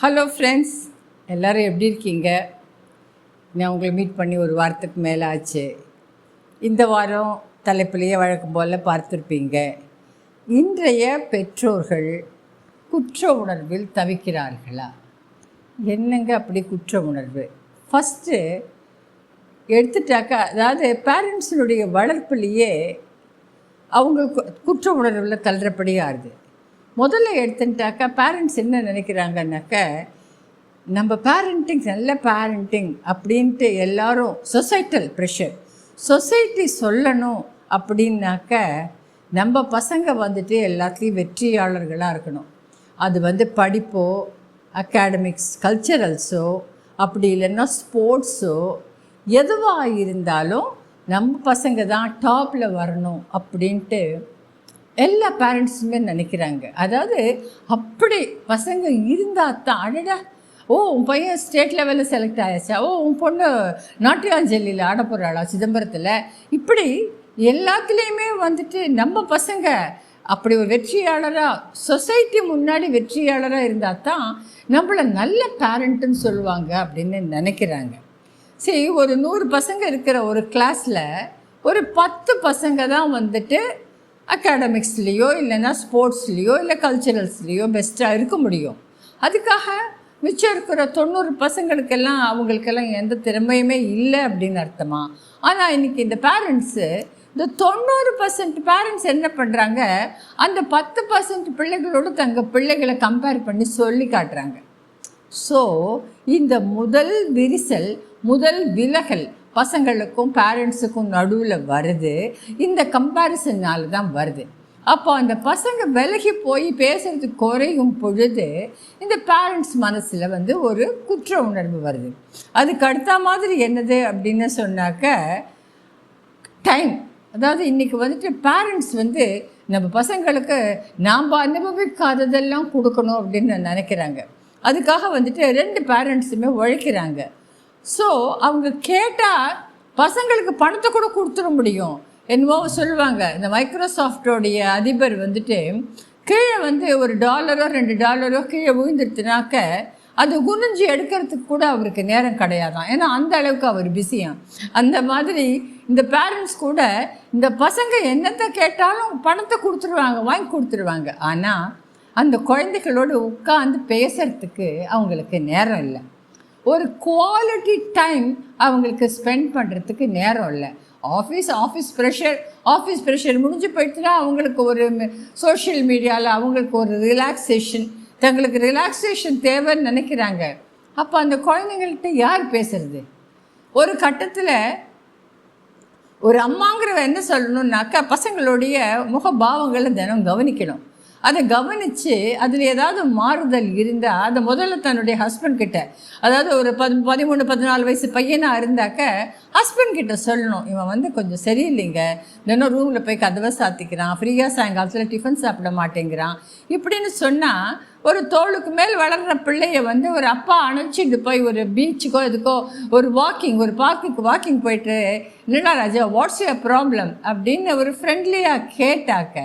Hello friends எல்லோரும் எப்படி இருக்கீங்க? நான் உங்களை மீட் பண்ணி ஒரு வாரத்துக்கு மேலே ஆச்சு இந்த வாரம் தலைப்பிலேயே வழக்கம் போல் பார்த்துருப்பீங்க. இன்றைய பெற்றோர்கள் குற்ற உணர்வில் தவிக்கிறார்களா? என்னங்க அப்படி குற்ற உணர்வு? ஃபஸ்ட்டு எடுத்துட்டாக்கா அதாவது பேரண்ட்ஸினுடைய வளர்ப்புலேயே அவங்களுக்கு குற்ற உணர்வில் தள்ளுறபடியாகுது முதல்ல எடுத்துட்டாக்கா பேரண்ட்ஸ் என்ன நினைக்கிறாங்கனாக்க நம்ம பேரண்டிங் நல்ல பேரண்டிங் அப்படின்ட்டு எல்லாரும் சொசைட்டல் ப்ரெஷர் சொசைட்டி சொல்லணும் அப்படின்னாக்க நம்ம பசங்க வந்துட்டு எல்லாத்துலேயும் வெற்றியாளர்களாக இருக்கணும். அது வந்து படிப்போ அகாடமிக்ஸ் கல்ச்சரல்ஸோ அப்படி இல்லைன்னா ஸ்போர்ட்ஸோ எதுவாக இருந்தாலும் நம்ம பசங்க தான் டாப்பில் வரணும் அப்படின்ட்டு எல்லா பேரண்ட்ஸுமே நினைக்கிறாங்க. அதாவது அப்படி பசங்க இருந்தால் தான் அடடா ஓ உன் பையன் ஸ்டேட் லெவலில் செலக்ட் ஆயாச்சா? ஓ உன் பொண்ணு நாட்டியாஞ்சலியில் ஆட போகிறாளா சிதம்பரத்தில்? இப்படி எல்லாத்துலேயுமே வந்துட்டு நம்ம பசங்க அப்படி ஒரு வெற்றியாளராக சொசைட்டி முன்னாடி வெற்றியாளராக இருந்தால் தான் நம்மளை நல்ல பேரண்ட்டுன்னு சொல்லுவாங்க அப்படின்னு நினைக்கிறாங்க. சரி ஒரு நூறு பசங்க இருக்கிற ஒரு கிளாஸில் ஒரு பத்து பசங்க தான் வந்துட்டு அகாடமிக்ஸ்லேயோ இல்லைன்னா ஸ்போர்ட்ஸ்லேயோ இல்லை கல்ச்சுரல்ஸ்லேயோ பெஸ்ட்டாக இருக்க முடியும். அதுக்காக மிச்சம் இருக்கிற தொண்ணூறு பசங்களுக்கெல்லாம் அவங்களுக்கெல்லாம் எந்த திறமையுமே இல்லை அப்படின்னு அர்த்தமா? ஆனால் இன்றைக்கி இந்த பேரண்ட்ஸு இந்த தொண்ணூறு பர்சன்ட் பேரண்ட்ஸ் என்ன பண்ணுறாங்க அந்த பத்து பர்சன்ட் பிள்ளைகளோடு தங்கள் பிள்ளைகளை கம்பேர் பண்ணி சொல்லி காட்டுறாங்க. ஸோ இந்த முதல் விரிசல் முதல் விலகல் பசங்களுக்கும் பேரண்ட்ஸுக்கும் நடுவில் வருது. இந்த கம்பேரிசனால் தான் வருது. அப்போ அந்த பசங்க விலகி போய் பேசுறது குறையும் பொழுது இந்த பேரண்ட்ஸ் மனசில் வந்து ஒரு குற்ற உணர்வு வருது. அதுக்கு அடுத்த மாதிரி என்னது அப்படின்னு சொன்னாக்க டைம் அதாவது இன்றைக்கி வந்துட்டு பேரண்ட்ஸ் வந்து நம்ம பசங்களுக்கு நாம் அனுபவிக்காததெல்லாம் கொடுக்கணும் அப்படின்னு நினைக்கிறாங்க. அதுக்காக வந்துட்டு ரெண்டு பேரண்ட்ஸுமே உழைக்கிறாங்க. ஸோ அவங்க கேட்டால் பசங்களுக்கு பணத்தை கூட கொடுத்துட முடியும். என்னவோ சொல்லுவாங்க. இந்த மைக்ரோசாஃப்டோடைய அதிபர் வந்துட்டு கீழே வந்து ஒரு டாலரோ ரெண்டு டாலரோ கீழே விழுந்துருத்துனாக்க அது குனிஞ்சு எடுக்கிறதுக்கு கூட அவருக்கு நேரம் கிடையாதான். ஏன்னா அந்த அளவுக்கு அவர் பிஸியாம் அந்த மாதிரி இந்த பேரண்ட்ஸ் கூட இந்த பசங்க என்னத்தை கேட்டாலும் பணத்தை கொடுத்துருவாங்க வாங்கி கொடுத்துருவாங்க. ஆனால் அந்த குழந்தைகளோடு உட்காந்து பேசுகிறதுக்கு அவங்களுக்கு நேரம் இல்லை. ஒரு குவாலிட்டி டைம் அவங்களுக்கு ஸ்பெண்ட் பண்ணுறதுக்கு நேரம் இல்லை. Office office pressure office pressure முடிஞ்சு போயிட்டுனா அவங்களுக்கு ஒரு சோஷியல் மீடியாவில் அவங்களுக்கு ஒரு ரிலாக்ஸேஷன் தங்களுக்கு ரிலாக்ஸேஷன் தேவைன்னு நினைக்கிறாங்க. அப்போ அந்த குழந்தைங்கள்ட்ட யார் பேசுறது? ஒரு கட்டத்தில் ஒரு அம்மாங்கிறவ என்ன சொல்லணுன்னாக்கா பசங்களுடைய முகபாவங்களை தினம் கவனிக்கணும். அதை கவனித்து அதில் ஏதாவது மாறுதல் இருந்தால் அதை முதல்ல தன்னுடைய ஹஸ்பண்ட் கிட்ட அதாவது ஒரு பதி பதிமூணு பதினாலு வயசு பையனாக இருந்தாக்க ஹஸ்பண்ட் கிட்ட சொல்லணும். இவன் வந்து கொஞ்சம் சரியில்லைங்க. தினம் ரூமில் போய் கதவை சாத்திக்கிறான். ஃப்ரீயாக சாயங்காலத்தில் டிஃபன் சாப்பிட மாட்டேங்கிறான். இப்படின்னு சொன்னால் ஒரு தோளுக்கு மேல் வளர்கிற பிள்ளைய வந்து ஒரு அப்பா அணைச்சிட்டு போய் ஒரு பீச்சுக்கோ இதுக்கோ ஒரு வாக்கிங் ஒரு பார்க்குக்கு வாக்கிங் போயிட்டு என்னடா ராஜா வாட்ஸ் ஏ ப்ராப்ளம் அப்படின்னு ஒரு ஃப்ரெண்ட்லியாக கேட்டாக்க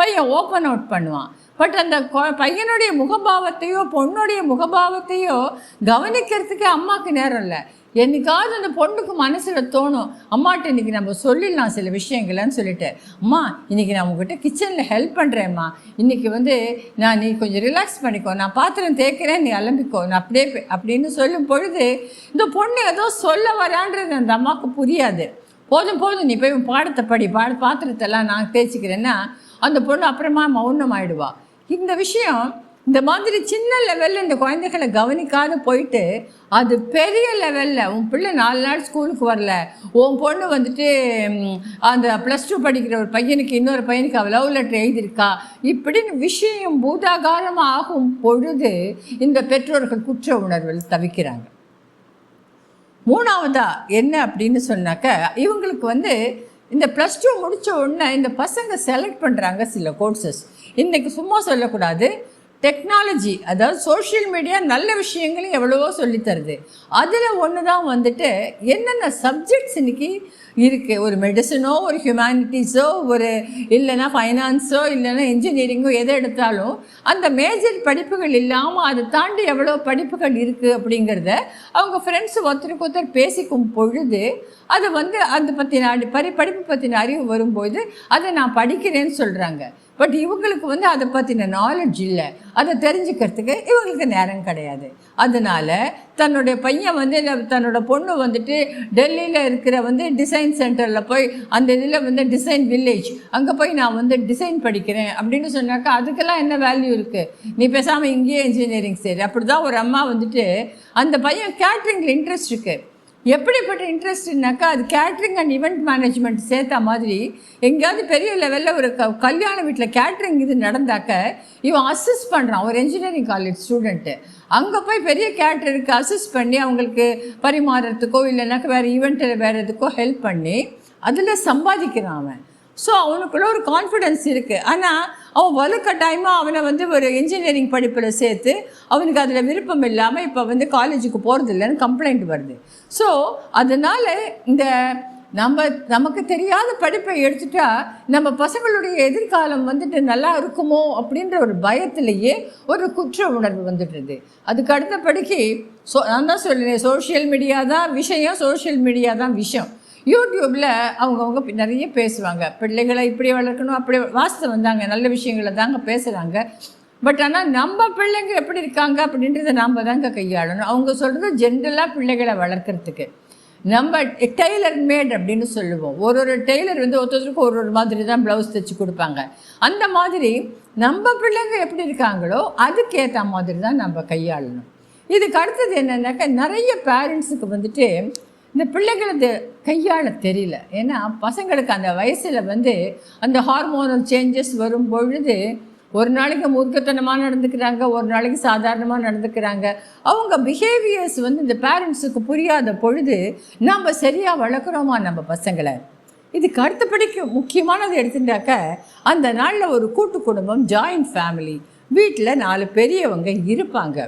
பையன் ஓப்பன் அவுட் பண்ணுவான். பட் அந்த பையனுடைய முகபாவத்தையோ பொண்ணுடைய முகபாவத்தையோ கவனிக்கிறதுக்கு அம்மாவுக்கு நேரம் இல்லை. என்னைக்காவது அந்த பொண்ணுக்கு மனசில் தோணும் அம்மாட்ட இன்றைக்கி நம்ம சொல்லிடலாம் சில விஷயங்கள்னு சொல்லிட்டு அம்மா இன்றைக்கி நான் உங்ககிட்ட கிச்சனில் ஹெல்ப் பண்ணுறேம்மா இன்றைக்கி வந்து நான் நீ கொஞ்சம் ரிலாக்ஸ் பண்ணிக்கோ. நான் பாத்திரம் தேய்க்கிறேன் நீ அலம்பிக்கோ. நான் அப்படியே அப்படின்னு சொல்லும் பொழுது இந்த பொண்ணு ஏதோ சொல்ல வரான்றது அந்த அம்மாவுக்கு புரியாது. போதும் போதும். நீ போய் பாடத்தை படி. பாட பாத்திரத்தெல்லாம் நான் தேய்ச்சிக்கிறேன்னா அந்த பொண்ணு அப்புறமா மௌனம் ஆயிடுவா இந்த விஷயம் இந்த மாதிரி சின்ன லெவலில் இந்த குழந்தைகளை கவனிக்காத போயிட்டு அது பெரிய லெவலில் உன் பிள்ளை நாலு நாள் ஸ்கூலுக்கு வரல. உன் பொண்ணு வந்துட்டு அந்த ப்ளஸ் டூ படிக்கிற ஒரு பையனுக்கு இன்னொரு பையனுக்கு அவள் லவ் லெட்டர் எழுதியிருக்கா. இப்படின்னு விஷயம் பூதாகாரமாக ஆகும் பொழுது இந்த பெற்றோர்கள் குற்ற உணர்வில் தவிக்கிறாங்க. மூணாவதா என்ன அப்படின்னு சொன்னாக்க இவங்களுக்கு வந்து இந்த ப்ளஸ் டூ முடித்த உடனே இந்த பசங்க செலக்ட் பண்ணுறாங்க சில கோர்சஸ் இன்றைக்கி சும்மா சொல்லக்கூடாது. டெக்னாலஜி அதாவது சோஷியல் மீடியா நல்ல விஷயங்களை எவ்வளவோ சொல்லித் தருது அதில் ஒன்று தான் வந்துட்டு என்னென்ன சப்ஜெக்ட்ஸ் இன்னைக்கு இருக்குது ஒரு மெடிசனோ ஒரு ஹியூமனிட்டிஸோ ஒரு இல்லைன்னா ஃபைனான்ஸோ இல்லைன்னா இன்ஜினியரிங்கோ எதை எடுத்தாலும் அந்த மேஜர் படிப்புகள் இல்லாமல் அதை தாண்டி எவ்வளோ படிப்புகள் இருக்குது அப்படிங்கிறத அவங்க ஃப்ரெண்ட்ஸ் ஒருத்தருக்கு ஒருத்தர் பேசிக்கும் பொழுது அது வந்து அதை பற்றின அடி பரி படிப்பு பற்றின அறிவு வரும்போது அதை நான் படிக்கிறேன்னு சொல்கிறாங்க பட் இவங்களுக்கு வந்து அதை பற்றின நாலேஜ் இல்லை. அதை தெரிஞ்சுக்கிறதுக்கு இவங்களுக்கு நேரம் கிடையாது. அதனால் தன்னுடைய பையன் வந்து தன்னோட பொண்ணு வந்துட்டு டெல்லியில் இருக்கிற வந்து டிசைன் சென்டரில் போய் அந்த இதில் வந்து டிசைன் வில்லேஜ் அங்கே போய் நான் வந்து டிசைன் படிக்கிறேன் அப்படின்னு சொன்னாக்கா அதுக்கெல்லாம் என்ன வேல்யூ இருக்குது நீ பேசாமல் இங்கேயே இன்ஜினியரிங் சரி அப்படி தான் ஒரு அம்மா வந்துட்டு அந்த பையன் கேட்ரிங்கில் இன்ட்ரெஸ்ட் இருக்குது எப்படிப்பட்ட இன்ட்ரெஸ்ட்னாக்கா அது கேட்ரிங் அண்ட் ஈவெண்ட் மேனேஜ்மெண்ட் சேர்த்த மாதிரி எங்கேயாவது பெரிய லெவலில் ஒரு க கல்யாண வீட்டில் கேட்ரிங் இது நடந்தாக்க இவன் அசிஸ்ட் பண்ணுறான் ஒரு இன்ஜினியரிங் காலேஜ் ஸ்டூடெண்ட்டு அங்கே போய் பெரிய கேட்ருக்கு அசிஸ்ட் பண்ணி அவங்களுக்கு பரிமாறுறதுக்கோ இல்லைனாக்கா வேறு ஈவெண்ட்டில் வேறு எதுக்கோ ஹெல்ப் பண்ணி அதில் சம்பாதிக்கிறான் அவன். ஸோ அவனுக்குள்ள ஒரு கான்ஃபிடென்ஸ் இருக்குது ஆனால் அவன் வலுக்கட்டாயமாக அவனை வந்து ஒரு இன்ஜினியரிங் படிப்பில் சேர்த்து அவனுக்கு அதில் விருப்பம் இல்லாமல் இப்போ வந்து காலேஜுக்கு போகிறது இல்லைன்னு கம்ப்ளைண்ட் வருது. ஸோ அதனால் இந்த நம்ம நமக்கு தெரியாத படிப்பை எடுத்துட்டா நம்ம பசங்களுடைய எதிர்காலம் வந்துட்டு நல்லா இருக்குமோ அப்படின்ற ஒரு பயத்திலேயே ஒரு குற்ற உணர்வு வந்துடுது. அதுக்கு அடுத்தபடிக்கு சோ நான் தான் சொல்லுறேன் சோஷியல் மீடியா தான் விஷயம் சோஷியல் மீடியா தான் விஷயம். யூடியூப்பில் அவங்கவுங்க நிறைய பேசுவாங்க. பிள்ளைகளை இப்படி வளர்க்கணும் அப்படி வாஸ்து வந்தாங்க நல்ல விஷயங்களை தாங்க பேசுகிறாங்க பட் ஆனால் நம்ம பிள்ளைங்க எப்படி இருக்காங்க அப்படின்றத நாம் தாங்க கையாளணும். அவங்க சொல்கிறது ஜென்ரலாக பிள்ளைகளை வளர்க்குறதுக்கு. நம்ம டெய்லர் மேட் அப்படின்னு சொல்லுவோம். ஒரு ஒரு டெய்லர் வந்து ஒருத்தருக்கு ஒரு ஒரு மாதிரி தான் ப்ளவுஸ் தைச்சி கொடுப்பாங்க. அந்த மாதிரி நம்ம பிள்ளைங்க எப்படி இருக்காங்களோ அதுக்கேற்ற மாதிரி தான் நம்ம கையாளணும். இதுக்கு அடுத்தது என்னென்னாக்கா நிறைய பேரண்ட்ஸுக்கு வந்துட்டு இந்த பிள்ளைகளது கையாள தெரியல. ஏன்னா பசங்களுக்கு அந்த வயசில் வந்து அந்த ஹார்மோனல் சேஞ்சஸ் வரும் பொழுது ஒரு நாளைக்கு மூர்க்கத்தனமாக நடந்துக்கிறாங்க ஒரு நாளைக்கு சாதாரணமாக நடந்துக்கிறாங்க. அவங்க பிஹேவியர்ஸ் வந்து இந்த பேரண்ட்ஸுக்கு புரியாத பொழுது நாம் சரியாக வளர்க்குறோமா நம்ம பசங்களை? இதுக்கு அடுத்தபடிக்கு முக்கியமானது எடுத்துட்டாக்க அந்த நாளில் ஒரு கூட்டு குடும்பம் ஜாயிண்ட் ஃபேமிலி வீட்டில் நாலு பெரியவங்க இருப்பாங்க.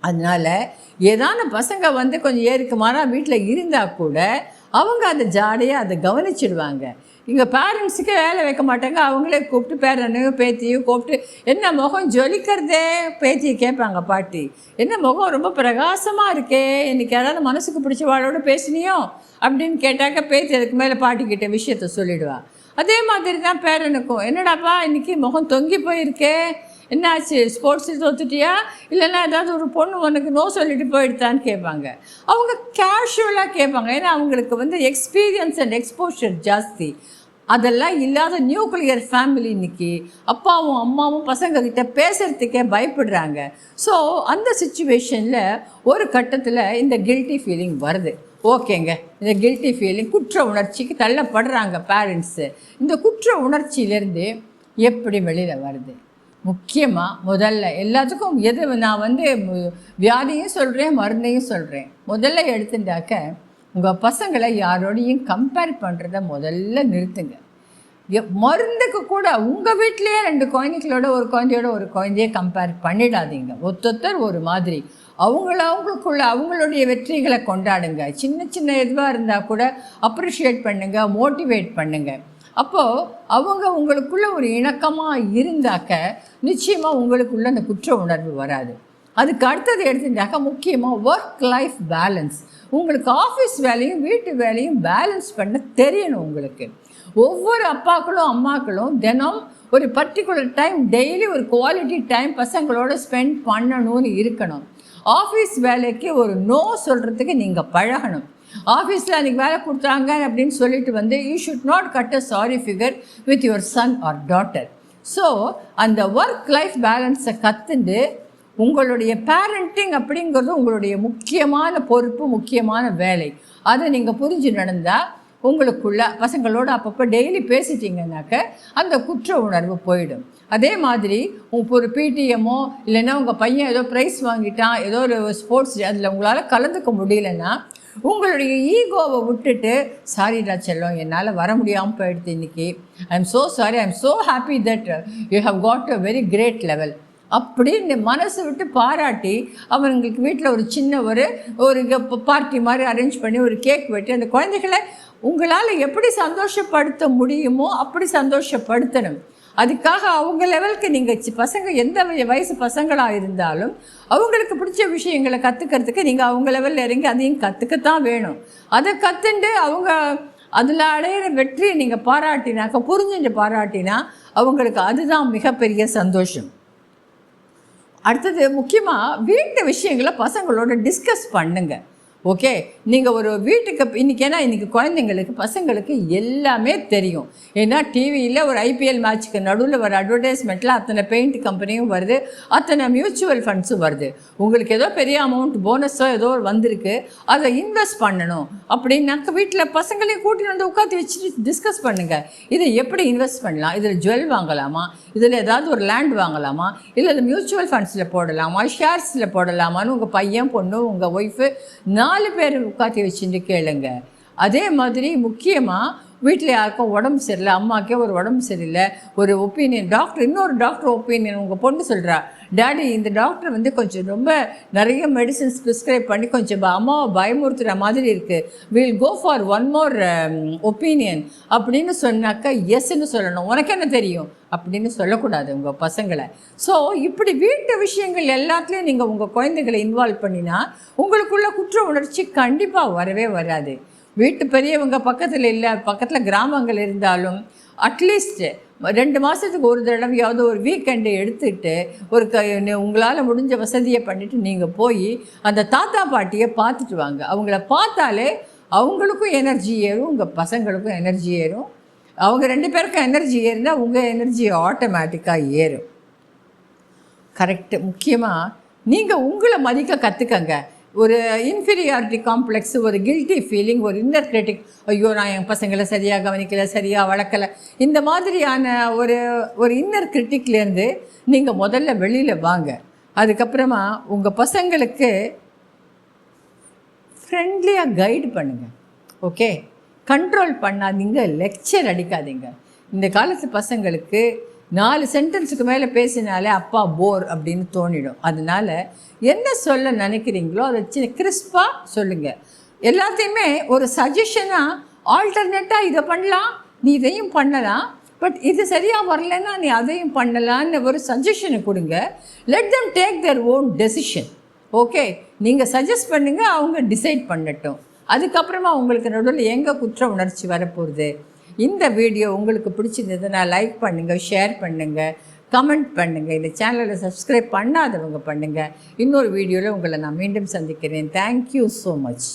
அதனால் ஏதான பசங்க வந்து கொஞ்சம் ஏருக்கு வீட்டில் இருந்தால் கூட அவங்க அந்த ஜாலியாக அதை கவனிச்சிடுவாங்க. இங்கே பேரண்ட்ஸுக்கே வேலை வைக்க மாட்டாங்க. அவங்களே கூப்பிட்டு பேரனையும் பேத்தியும் கூப்பிட்டு என்ன முகம் ஜொலிக்கிறதே? பேத்தியை கேட்பாங்க பாட்டி என்ன முகம் ரொம்ப பிரகாசமாக இருக்கே? இன்னைக்கு யாராவது மனசுக்கு பிடிச்ச வாழோட பேசினியோ? அப்படின்னு கேட்டாக்க பேத்தி அதுக்கு மேலே பாட்டிக்கிட்ட விஷயத்த சொல்லிடுவா. அதே மாதிரி தான் பேரனுக்கும். என்னடாப்பா இன்னைக்கு முகம் தொங்கி போயிருக்கே. என்னாச்சு ஸ்போர்ட்ஸில் தோத்துட்டியா? இல்லைன்னா ஏதாவது ஒரு பொண்ணு உனக்கு நோ சொல்லிட்டு போயிடுதான்னு கேட்பாங்க. அவங்க கேஷுவலாக கேட்பாங்க. ஏன்னா அவங்களுக்கு வந்து எக்ஸ்பீரியன்ஸ் அண்ட் எக்ஸ்போஷர் ஜாஸ்தி. அதெல்லாம் இல்லாத நியூக்ளியர் ஃபேமிலி இன்னைக்கு. அப்பாவும் அம்மாவும் பசங்கக்கிட்ட பேசுகிறதுக்கே பேசுறதுக்கே பயப்படுறாங்க. ஸோ அந்த சுச்சுவேஷனில் ஒரு கட்டத்தில் இந்த கில்ட்டி ஃபீலிங் வருது. ஓகேங்க. இந்த கில்ட்டி ஃபீலிங் குற்ற உணர்ச்சிக்கு தள்ளப்படுறாங்க பேரண்ட்ஸு இந்த குற்ற உணர்ச்சியிலேருந்து எப்படி வெளியில் வருது? முக்கியமாக முதல்ல எல்லாத்துக்கும் எது நான் வந்து வியாதியும் சொல்கிறேன் மருந்தையும் சொல்கிறேன் முதல்ல எடுத்துட்டாக்க உங்கள் பசங்களை யாரோடையும் கம்பேர் பண்ணுறத முதல்ல நிறுத்துங்க. மருந்துக்கு கூட உங்கள் வீட்லேயே ரெண்டு குழந்தைகளோட ஒரு குழந்தையோட ஒரு குழந்தைய கம்பேர் பண்ணிடாதீங்க. ஒத்தொத்தர் ஒரு மாதிரி. அவங்கள அவங்களுக்குள்ள அவங்களுடைய வெற்றிகளை கொண்டாடுங்க. சின்ன சின்ன இதுவாக இருந்தால் கூட அப்ரிஷியேட் பண்ணுங்கள் மோட்டிவேட் பண்ணுங்கள் அப்போது அவங்க உங்களுக்குள்ளே ஒரு இணக்கமாக இருந்தாக்க நிச்சயமாக உங்களுக்குள்ளே அந்த குற்ற உணர்வு வராது. அதுக்கு அடுத்தது எடுத்துட்டாக்க முக்கியமாக ஒர்க் லைஃப் பேலன்ஸ் உங்களுக்கு ஆஃபீஸ் வேலையும் வீட்டு வேலையும் பேலன்ஸ் பண்ண தெரியணும் உங்களுக்கு. ஒவ்வொரு அப்பாக்களும் அம்மாக்களும் தினம் ஒரு பர்டிகுலர் டைம் டெய்லி ஒரு குவாலிட்டி டைம் பசங்களோட ஸ்பெண்ட் பண்ணணும்னு இருக்கணும். ஆஃபீஸ் வேலைக்கு ஒரு நோ சொல்கிறதுக்கு நீங்கள் பழகணும். ஆஃபீஸில் அன்றைக்கி வேலை கொடுத்தாங்க அப்படின்னு சொல்லிட்டு வந்து you should not cut a sorry figure with your son or daughter so அந்த ஒர்க் லைஃப் பேலன்ஸை கற்றுண்டு உங்களுடைய பேரண்டிங் அப்படிங்கிறது உங்களுடைய முக்கியமான பொறுப்பு முக்கியமான வேலை. அதை நீங்கள் புரிஞ்சு நடந்தால் உங்களுக்குள்ள பசங்களோட அப்பப்போ டெய்லி பேசிட்டீங்கன்னாக்க அந்த குற்ற உணர்வு போயிடும். அதே மாதிரி இப்போ ஒரு பிடிஎம்மோ இல்லைன்னா உங்கள் பையன் ஏதோ ப்ரைஸ் வாங்கிட்டான் ஏதோ ஒரு ஸ்போர்ட்ஸ் அதில் உங்களால் கலந்துக்க முடியலன்னா உங்களுடைய ஈகோவை விட்டுட்டு சாரிடா செல்லம் என்னால் வர முடியாமல் போயிடுது இன்னைக்கு. I am so sorry I am so happy that you have got a very great level அப்படின்னு மனசை விட்டு பாராட்டி அவங்களுக்கு வீட்டில் ஒரு சின்ன ஒரு ஒரு பார்ட்டி மாதிரி அரேஞ்ச் பண்ணி ஒரு கேக் வெட்டி அந்த குழந்தைகளை உங்களால் எப்படி சந்தோஷப்படுத்த முடியுமோ அப்படி சந்தோஷப்படுத்தணும். அதுக்காக அவங்க லெவலுக்கு நீங்கள் பசங்க எந்த வய- வயசு பசங்களாக இருந்தாலும் அவங்களுக்கு பிடிச்ச விஷயங்களை கற்றுக்கிறதுக்கு நீங்கள் அவங்க லெவலில் இறங்கி அதையும் கற்றுக்கத்தான் வேணும். அதை கற்றுண்டு அவங்க அதில் அடையிற வெற்றியை நீங்கள் பாராட்டினாக்க புரிஞ்சுட்டு பாராட்டினா அவங்களுக்கு அதுதான் மிகப்பெரிய சந்தோஷம். அடுத்தது முக்கியமாக வீட்டு விஷயங்களை பசங்களோட டிஸ்கஸ் பண்ணுங்கள் ஓகே நீங்கள் ஒரு வீட்டுக்கு இன்றைக்கி ஏன்னா இன்றைக்கி குழந்தைங்களுக்கு பசங்களுக்கு எல்லாமே தெரியும். ஏன்னா டிவியில் ஒரு ஐபிஎல் மேட்ச்சுக்கு நடுவில் வர அட்வர்டைஸ்மெண்ட்டில் அத்தனை பெயிண்ட் கம்பெனியும் வருது. அத்தனை மியூச்சுவல் ஃபண்ட்ஸும் வருது. உங்களுக்கு ஏதோ பெரிய அமௌண்ட் போனஸோ ஏதோ வந்திருக்கு. அதை இன்வெஸ்ட் பண்ணணும். அப்படின்னாக்க வீட்டில் பசங்களையும் கூட்டிட்டு வந்து உட்காந்து வச்சுட்டு டிஸ்கஸ் பண்ணுங்கள் இதை எப்படி இன்வெஸ்ட் பண்ணலாம்? இதில் ஜுவல் வாங்கலாமா? இதில் ஏதாவது ஒரு லேண்ட் வாங்கலாமா? இல்லை மியூச்சுவல் ஃபண்ட்ஸில் போடலாமா? ஷேர்ஸில் போடலாமான்னு உங்கள் பையன் பொண்ணு உங்கள் ஒய்ஃபு நாலு பேர் உட்காத்தி வச்சுட்டு கேளுங்க. அதே மாதிரி முக்கியமாக வீட்டில் யாருக்கும் உடம்பு சரியில்லை அம்மாக்கே ஒரு உடம்பு சரியில்லை ஒரு ஒப்பீனியன் டாக்டர் இன்னொரு டாக்டர் ஒப்பீனியன் உங்கள் பொண்ணு சொல்கிறா டாடி இந்த டாக்டர் வந்து கொஞ்சம் ரொம்ப நிறைய மெடிசின்ஸ் ப்ரிஸ்கிரைப் பண்ணி கொஞ்சம் அம்மாவை பயமுறுத்துகிற மாதிரி இருக்குது will go for one more opinion அப்படின்னு சொன்னாக்கா எஸ்ன்னு சொல்லணும். உனக்கு என்ன தெரியும்? அப்படின்னு சொல்லக்கூடாது உங்கள் பசங்களை. ஸோ இப்படி வீட்டு விஷயங்கள் எல்லாத்துலேயும் நீங்கள் உங்கள் குழந்தைகளை இன்வால்வ் பண்ணினா உங்களுக்குள்ள குற்ற உணர்ச்சி கண்டிப்பாக வரவே வராது. வீட்டு பெரியவங்க பக்கத்தில் இல்லை பக்கத்தில் கிராமங்கள் இருந்தாலும் அட்லீஸ்ட்டு ரெண்டு மாதத்துக்கு ஒரு தடவையாவது ஒரு வீக்கெண்டை எடுத்துகிட்டு ஒரு க உங்களால் முடிஞ்ச வசதியை பண்ணிவிட்டு நீங்கள் போய் அந்த தாத்தா பாட்டியை பார்த்துட்டு வாங்க. அவங்கள பார்த்தாலே அவங்களுக்கும் எனர்ஜி ஏறும் உங்கள் பசங்களுக்கும் எனர்ஜி ஏறும். அவங்க ரெண்டு பேருக்கும் எனர்ஜி ஏறினா உங்கள் எனர்ஜி ஆட்டோமேட்டிக்காக ஏறும். கரெக்டு முக்கியமாக நீங்கள் உங்களை மதிக்க கற்றுக்கங்க ஒரு இன்ஃபீரியாரிட்டி காம்ப்ளெக்ஸ் ஒரு கில்ட்டி ஃபீலிங் ஒரு இன்னர் கிரிட்டிக் ஐயோ நான் என் பசங்களை சரியாக கவனிக்கலை சரியாக வளர்க்கலை. இந்த மாதிரியான ஒரு ஒரு இன்னர் கிரிட்டிக்லேருந்து நீங்கள் முதல்ல வெளியில் வாங்க. அதுக்கப்புறமா உங்கள் பசங்களுக்கு ஃப்ரெண்ட்லியாக கைடு பண்ணுங்கள் ஓகே கண்ட்ரோல் பண்ணாதீங்க லெக்சர் அடிக்காதீங்க. இந்த காலத்து பசங்களுக்கு நாலு சென்டென்ஸுக்கு மேலே பேசினாலே அப்பா போர் அப்படின்னு தோணிடும். அதனால் என்ன சொல்ல நினைக்கிறீங்களோ அதை சின்ன கிறிஸ்பாக சொல்லுங்கள் எல்லாத்தையுமே ஒரு சஜஷனாக ஆல்டர்னேட்டாக இதை பண்ணலாம் நீ இதையும் பண்ணலாம் பட் இது சரியாக வரலைன்னா நீ அதையும் பண்ணலான்னு ஒரு சஜஷனை கொடுங்க. Let them take their own decision okay நீங்கள் சஜஸ்ட் பண்ணுங்கள் அவங்க டிசைட் பண்ணட்டும். அதுக்கப்புறமா உங்களுக்கு நடுவில் எங்கே குற்ற உணர்ச்சி வரப்போகுது? இந்த வீடியோ உங்களுக்கு பிடிச்சிருந்ததுன்னா லைக் பண்ணுங்கள் ஷேர் பண்ணுங்கள் கமெண்ட் பண்ணுங்கள் இந்த சேனலை சப்ஸ்கிரைப் பண்ணாதவங்க பண்ணுங்கள் இன்னொரு வீடியோவில் உங்களை நான் மீண்டும் சந்திக்கிறேன். Thank you so much